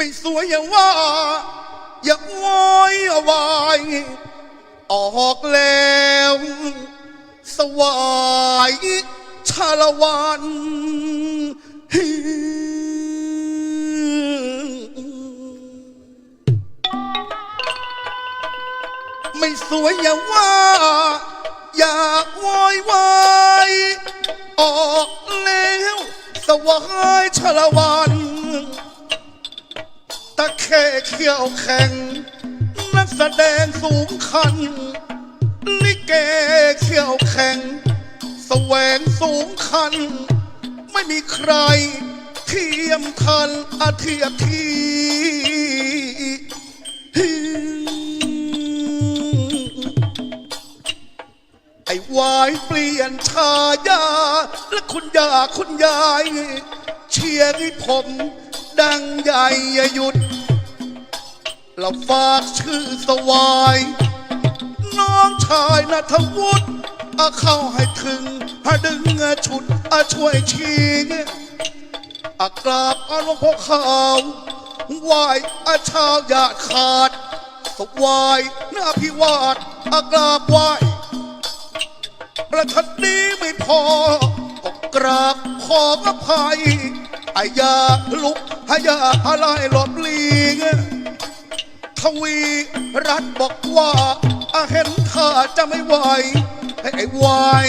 ไม่สวยอย่าว่า อย่าโวยวายออกแล้ว สวายชาละวันไม่สวยอย่าว่า อย่าโวยวายออกแล้ว สวายชาละวัน ตะแค่เขี้ยวแข็ง นักแสดงสูงคัน ลิเกเขี้ยวแข็ง แสวงสูงคัน ไม่มีใครเทียมทันอาเทียบทีไอ้วายเปลี่ยนชายา และคุณยาคุณยาย เชียร์ให้ผม ดังใหญ่อย่าหยุดเราฝากชื่อสวาย น้องชายนัทวุฒิอาเข้าให้ถึงห้ดึงชุดอาช่วยชี้อากราบอาหลวงพ่อขาวไหวอาชาวอยาขาด สวายหน้าพิวาทอากราบไหวประทัดนี้ไม่พอก็กราบขออภัยอายาลุก หายาอะไรหลบหลีกทวีรัฐบอกว่าอาเห็นท่าจะไม่ไหวให้ไอ้วาย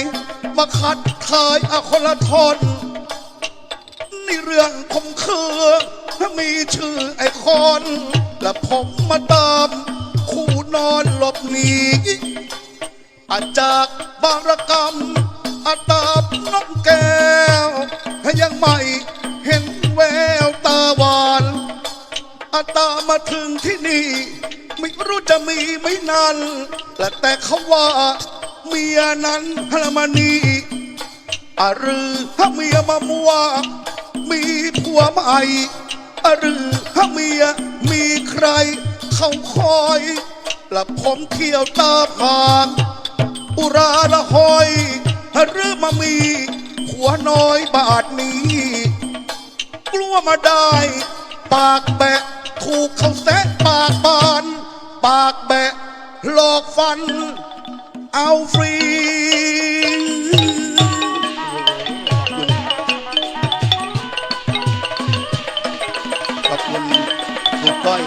มาคัดทายอาคนละทนนี่เรื่องคมคือถ้ามีชื่อไอ้คอนและผมมาตามคู่นอนหลบหนีอาจากบารกรรมอาตาบน้องแก้วยังไม่ ตามาถึงที่นี่ ไม่รู้จะมีไม่นานและแต่เขาว่า เมียนั้นฮามานีอารือถ้าเมียมามัวมีผัวใหม่อารือถ้าเมียมีใคร เขาคอยและผมเที่ยวตาผ่านอุราละหอยหรือมามีผัวน้อยบาทนี้ กลัวมาได้ ปากแบะ ถูกเขาแซะปากบาน ปากแบะหลอกฟัน เอาฟรี ขอบคุณคุก้อ